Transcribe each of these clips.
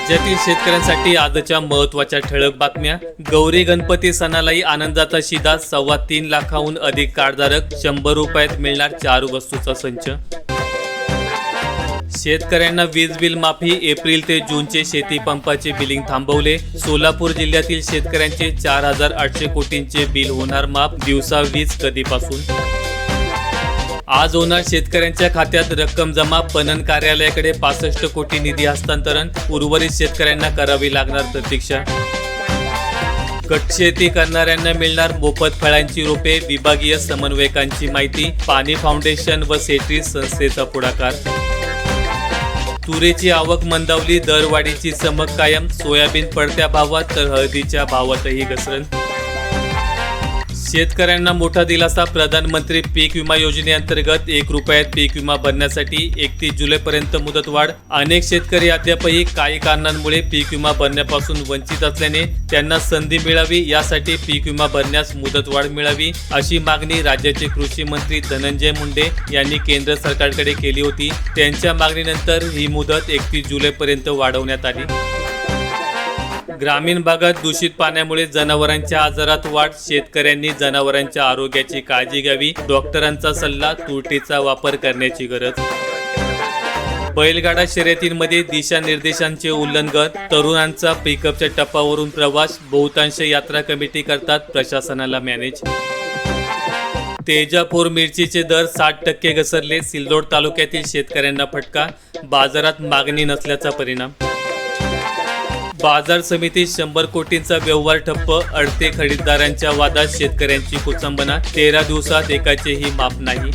राज्यातील शेतकऱ्यांसाठी आजच्या महत्त्वाच्या ठळक बातम्या. गौरी गणपती सणालाही आनंदाचा शिदा सव्वा तीन लाखाहून अधिक कार्डधारक शंभर रुपयात मिळणार चार वस्तूचा संच. शेतकऱ्यांना वीज बिल माफी एप्रिल ते जूनचे शेती पंपाचे बिलिंग थांबवले. सोलापूर जिल्ह्यातील शेतकऱ्यांचे चार हजार आठशे कोटींचे बिल होणार माफ दिवसा वीज कधीपासून. आज होणार शेतकऱ्यांच्या खात्यात रक्कम जमा पणन कार्यालयाकडे पासष्ट कोटी निधी हस्तांतरण उर्वरित शेतकऱ्यांना करावी लागणार प्रतीक्षा. कटशेती करणाऱ्यांना मिळणार मोफत फळांची रोपे विभागीय समन्वयकांची माहिती पाणी फाउंडेशन व सेट्री संस्थेचा पुढाकार. तुरीची आवक मंदावली दरवाढीची चमक कायम सोयाबीन पडत्या भावात तर हळदीच्या भावातही घसरण. शेतकऱ्यांना मोठा दिलासा प्रधानमंत्री पीक विमा योजनेअंतर्गत एक रुपयात पीक विमा भरण्यासाठी एकतीस जुलैपर्यंत मुदतवाढ. अनेक शेतकरी अद्यापही काही कारणांमुळे पीक विमा भरण्यापासून वंचित असल्याने त्यांना संधी मिळावी यासाठी पीक विमा भरण्यास मुदतवाढ मिळावी अशी मागणी राज्याचे कृषी मंत्री धनंजय मुंडे यांनी केंद्र सरकारकडे केली होती. त्यांच्या मागणीनंतर ही मुदत एकतीस जुलैपर्यंत वाढवण्यात आली. ग्रामीण भागात दूषित पाण्यामुळे जनावरांच्या आजारात वाढ शेतकऱ्यांनी जनावरांच्या आरोग्याची काळजी घ्यावी डॉक्टरांचा सल्ला तुरटीचा वापर करण्याची गरज. बैलगाडा शर्यतींमध्ये दिशानिर्देशांचे उल्लंघन तरुणांचा पिकअपच्या टप्पावरून प्रवास बहुतांश यात्रा कमिटी करतात प्रशासनाला मॅनेज. तेजापूर मिरचीचे दर साठ टक्के घसरले सिल्लोड तालुक्यातील शेतकऱ्यांना फटका बाजारात मागणी नसल्याचा परिणाम. बाजार समितीत शंभर कोटींचा व्यवहार ठप्प अडते खरेदीदारांच्या वादात शेतकऱ्यांची कुचंबना तेरा दिवसात एकाचेही माप नाही.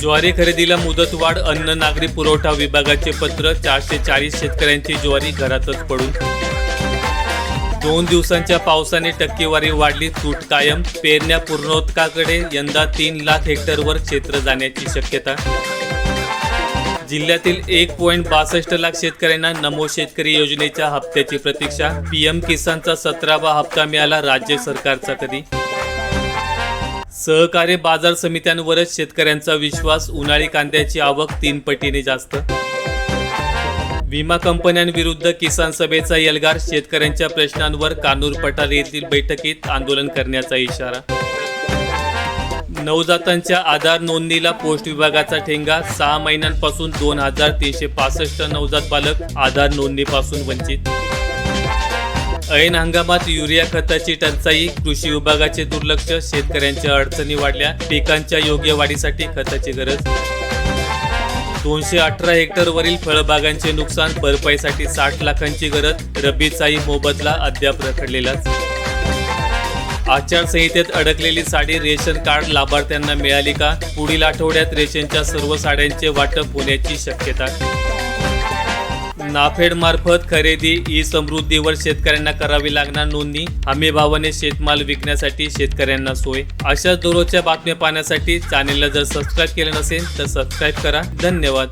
ज्वारी खरेदीला मुदतवाढ अन्न नागरी पुरवठा विभागाचे पत्र चारशे चाळीस शेतकऱ्यांची ज्वारी घरातच पडून. दोन दिवसांच्या पावसाने टक्केवारी वाढली तूट कायम पेरण्या पूर्णोत्काकडे यंदा तीन लाख हेक्टरवर क्षेत्र जाण्याची शक्यता जिल्ह्यातील एक पॉईंट बासष्ट लाख शेतकऱ्यांना नमो शेतकरी योजनेच्या हप्त्याची प्रतीक्षा. पीएम किसानचा सतरावा हप्ता मिळाला राज्य सरकारचा कधी? सहकारी बाजार समित्यांवरच शेतकऱ्यांचा विश्वास उन्हाळी कांद्याची आवक तीन पटीने जास्त. विमा कंपन्यांविरुद्ध किसान सभेचा एल्गार शेतकऱ्यांच्या प्रश्नांवर कानूर पठार येथील बैठकीत आंदोलन करण्याचा इशारा. नवजातांच्या आधार नोंदणीला पोस्ट विभागाचा ठेंगा. सहा महिन्यांपासून दोन हजार तीनशे पासष्ट नवजात बालक आधार नोंदणीपासून वंचित. ऐन हंगामात युरिया खताची टंचाई. कृषी विभागाचे दुर्लक्ष. शेतकऱ्यांच्या अडचणी वाढल्या. पिकांच्या योग्य वाढीसाठी खताची गरज. दोनशे अठरा हेक्टरवरील फळबागांचे नुकसान. भरपाईसाठी साठ लाखांची गरज. रब्बीचाही मोबदला अद्याप रखडलेलाच. आचारसंहितेत अडकलेली साडी रेशन कार्ड लाभार्थ्यांना मिळाली का? पुढील आठवड्यात रेशनच्या सर्व साड्यांचे वाटप होण्याची शक्यता. नाफेड मार्फत खरेदी ई समृद्धीवर शेतकऱ्यांना करावी लागणार नोंदणी हमी भावाने शेतमाल विकण्यासाठी शेतकऱ्यांना सोय. अशाच दररोजच्या बातम्या पाहण्यासाठी चॅनेलला जर सबस्क्राईब केलं नसेल तर सबस्क्राईब करा. धन्यवाद.